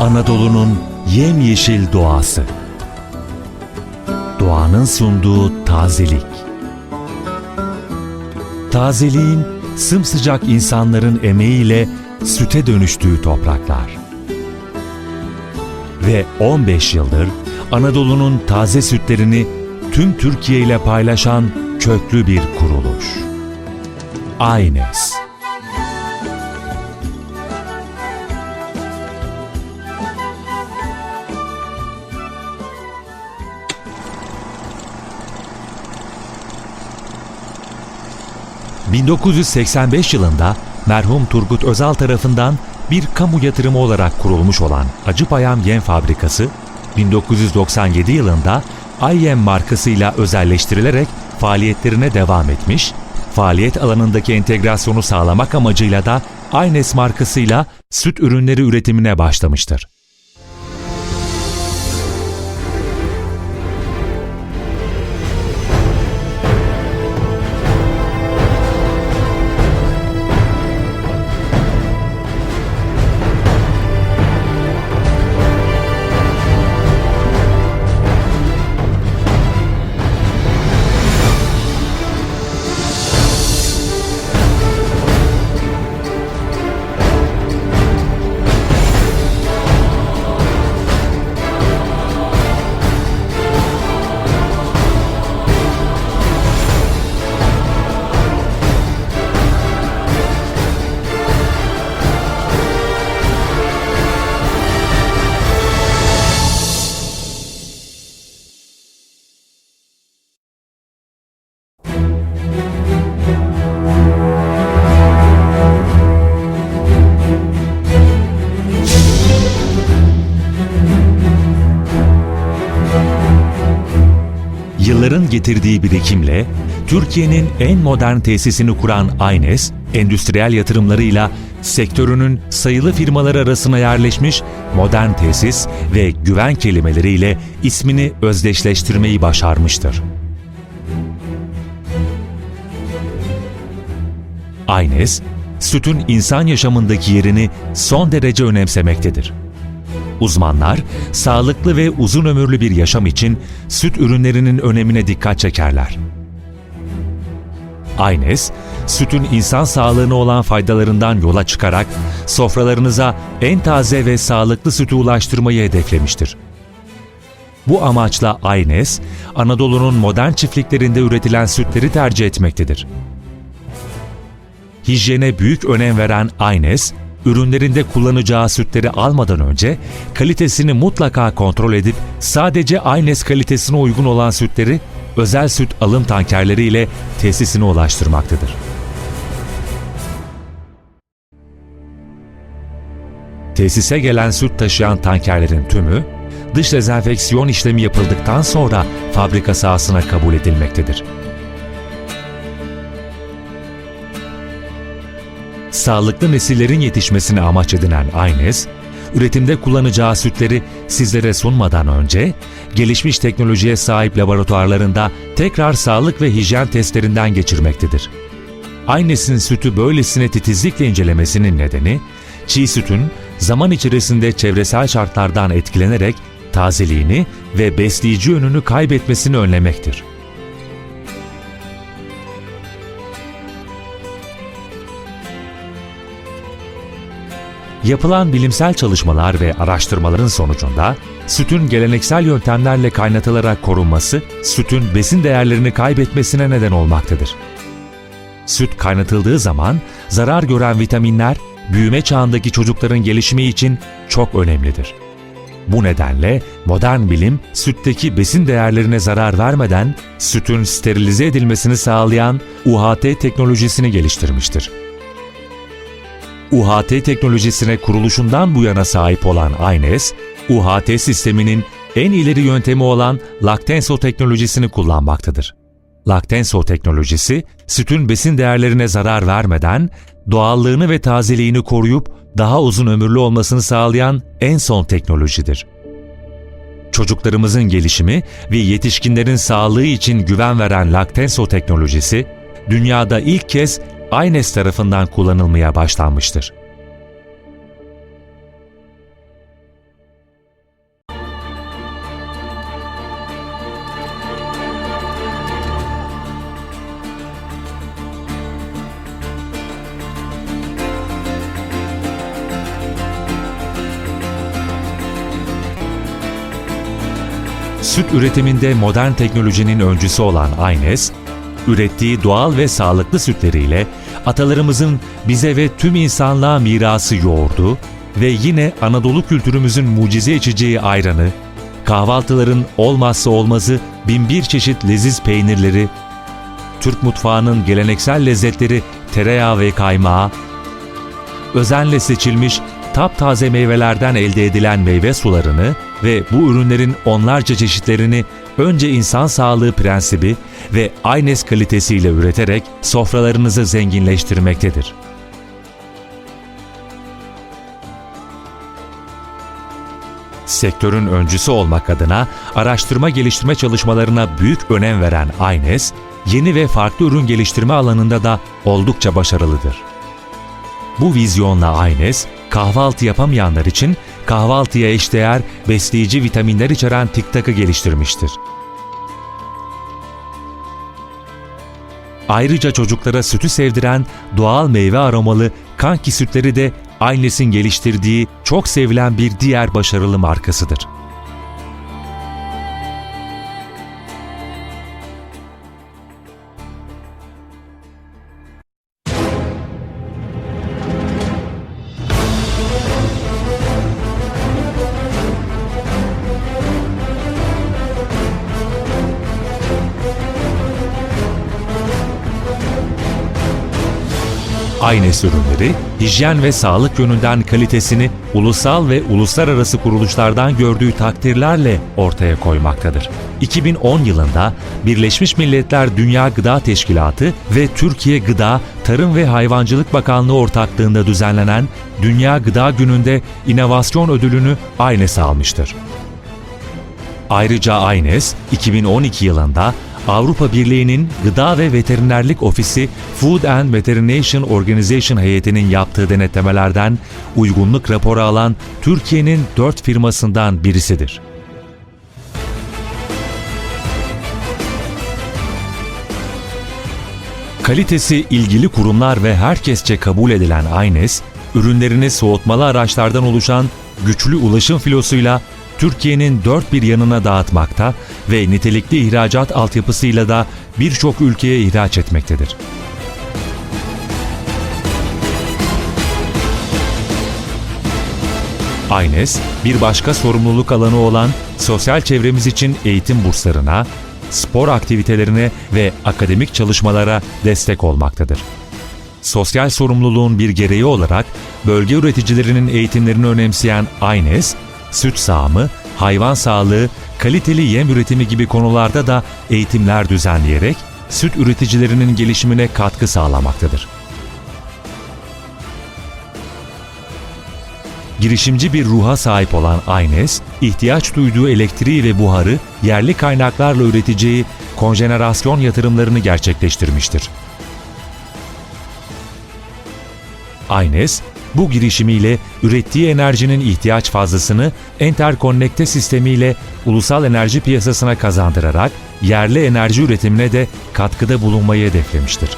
Anadolu'nun yemyeşil doğası. Doğanın sunduğu tazelik. Tazeliğin sımsıcak insanların emeğiyle süte dönüştüğü topraklar. Ve 15 yıldır Anadolu'nun taze sütlerini tüm Türkiye ile paylaşan köklü bir kuruluş. Aynes. ...1985 yılında merhum Turgut Özal tarafından bir kamu yatırımı olarak kurulmuş olan Acıpayam Yem Fabrikası, 1997 yılında Ayyem markasıyla özelleştirilerek faaliyetlerine devam etmiş, faaliyet alanındaki entegrasyonu sağlamak amacıyla da Aynes markasıyla süt ürünleri üretimine başlamıştır. Yılların getirdiği birikimle Türkiye'nin en modern tesisini kuran Aynes, endüstriyel yatırımlarıyla sektörünün sayılı firmalar arasına yerleşmiş modern tesis ve güven kelimeleriyle ismini özdeşleştirmeyi başarmıştır. Aynes, sütün insan yaşamındaki yerini son derece önemsemektedir. Uzmanlar, sağlıklı ve uzun ömürlü bir yaşam için süt ürünlerinin önemine dikkat çekerler. Aynes, sütün insan sağlığına olan faydalarından yola çıkarak sofralarınıza en taze ve sağlıklı sütü ulaştırmayı hedeflemiştir. Bu amaçla Aynes, Anadolu'nun modern çiftliklerinde üretilen sütleri tercih etmektedir. Hijyene büyük önem veren Aynes, ürünlerinde kullanacağı sütleri almadan önce kalitesini mutlaka kontrol edip sadece Aynes kalitesine uygun olan sütleri özel süt alım tankerleriyle tesisine ulaştırmaktadır. Tesise gelen süt taşıyan tankerlerin tümü, dış dezenfeksiyon işlemi yapıldıktan sonra fabrika sahasına kabul edilmektedir. Sağlıklı nesillerin yetişmesine amaç edinen Aynes, üretimde kullanacağı sütleri sizlere sunmadan önce, gelişmiş teknolojiye sahip laboratuvarlarında tekrar sağlık ve hijyen testlerinden geçirmektedir. Aynes'in sütü böylesine titizlikle incelemesinin nedeni, çiğ sütün zaman içerisinde çevresel şartlardan etkilenerek tazeliğini ve besleyici yönünü kaybetmesini önlemektir. Yapılan bilimsel çalışmalar ve araştırmaların sonucunda sütün geleneksel yöntemlerle kaynatılarak korunması, sütün besin değerlerini kaybetmesine neden olmaktadır. Süt kaynatıldığı zaman zarar gören vitaminler büyüme çağındaki çocukların gelişimi için çok önemlidir. Bu nedenle modern bilim sütteki besin değerlerine zarar vermeden sütün sterilize edilmesini sağlayan UHT teknolojisini geliştirmiştir. UHT teknolojisine kuruluşundan bu yana sahip olan Aynes, UHT sisteminin en ileri yöntemi olan Lactenso teknolojisini kullanmaktadır. Lactenso teknolojisi, sütün besin değerlerine zarar vermeden doğallığını ve tazeliğini koruyup daha uzun ömürlü olmasını sağlayan en son teknolojidir. Çocuklarımızın gelişimi ve yetişkinlerin sağlığı için güven veren Lactenso teknolojisi, dünyada ilk kez Aynes tarafından kullanılmaya başlanmıştır. Süt üretiminde modern teknolojinin öncüsü olan Aynes, ürettiği doğal ve sağlıklı sütleriyle atalarımızın bize ve tüm insanlığa mirası yoğurdu ve yine Anadolu kültürümüzün mucize içeceği ayranı, kahvaltıların olmazsa olmazı binbir çeşit leziz peynirleri, Türk mutfağının geleneksel lezzetleri tereyağı ve kaymağı, özenle seçilmiş taptaze meyvelerden elde edilen meyve sularını ve bu ürünlerin onlarca çeşitlerini önce insan sağlığı prensibi ve Aynes kalitesiyle üreterek sofralarınızı zenginleştirmektedir. Sektörün öncüsü olmak adına araştırma geliştirme çalışmalarına büyük önem veren Aynes, yeni ve farklı ürün geliştirme alanında da oldukça başarılıdır. Bu vizyonla Aynes, kahvaltı yapamayanlar için kahvaltıya eşdeğer besleyici vitaminler içeren TikTok'ı geliştirmiştir. Ayrıca çocuklara sütü sevdiren doğal meyve aromalı Kanki sütleri de Aynes'in geliştirdiği çok sevilen bir diğer başarılı markasıdır. Aynes ürünleri, hijyen ve sağlık yönünden kalitesini ulusal ve uluslararası kuruluşlardan gördüğü takdirlerle ortaya koymaktadır. 2010 yılında Birleşmiş Milletler Dünya Gıda Teşkilatı ve Türkiye Gıda, Tarım ve Hayvancılık Bakanlığı ortaklığında düzenlenen Dünya Gıda Günü'nde inovasyon ödülünü Aynes almıştır. Ayrıca Aynes, 2012 yılında Avrupa Birliği'nin Gıda ve Veterinerlik Ofisi Food and Veterination Organization heyetinin yaptığı denetlemelerden uygunluk raporu alan Türkiye'nin dört firmasından birisidir. Kalitesi ilgili kurumlar ve herkesçe kabul edilen Aynes, ürünlerini soğutmalı araçlardan oluşan güçlü ulaşım filosuyla Türkiye'nin dört bir yanına dağıtmakta ve nitelikli ihracat altyapısıyla da birçok ülkeye ihraç etmektedir. Aynes, bir başka sorumluluk alanı olan sosyal çevremiz için eğitim burslarına, spor aktivitelerine ve akademik çalışmalara destek olmaktadır. Sosyal sorumluluğun bir gereği olarak bölge üreticilerinin eğitimlerini önemseyen Aynes, süt sağımı, hayvan sağlığı, kaliteli yem üretimi gibi konularda da eğitimler düzenleyerek süt üreticilerinin gelişimine katkı sağlamaktadır. Girişimci bir ruha sahip olan Aynes, ihtiyaç duyduğu elektriği ve buharı yerli kaynaklarla üreteceği konjenerasyon yatırımlarını gerçekleştirmiştir. Aynes, bu girişimiyle ürettiği enerjinin ihtiyaç fazlasını enterkonnekte sistemiyle ulusal enerji piyasasına kazandırarak yerli enerji üretimine de katkıda bulunmayı hedeflemiştir.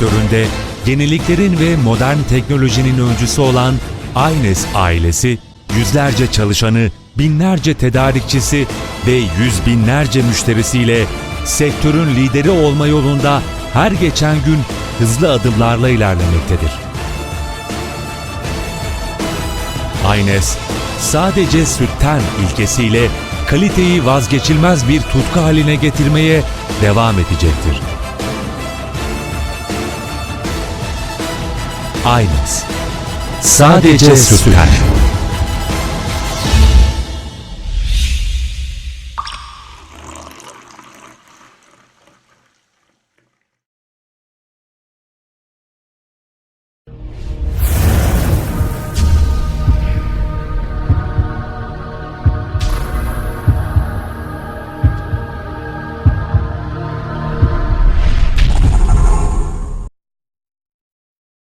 Sektöründe yeniliklerin ve modern teknolojinin öncüsü olan Aynes ailesi, yüzlerce çalışanı, binlerce tedarikçisi ve yüz binlerce müşterisiyle sektörün lideri olma yolunda her geçen gün hızlı adımlarla ilerlemektedir. Aynes, sadece sütten ilkesiyle kaliteyi vazgeçilmez bir tutku haline getirmeye devam edecektir. Aynes. Sadece sütten.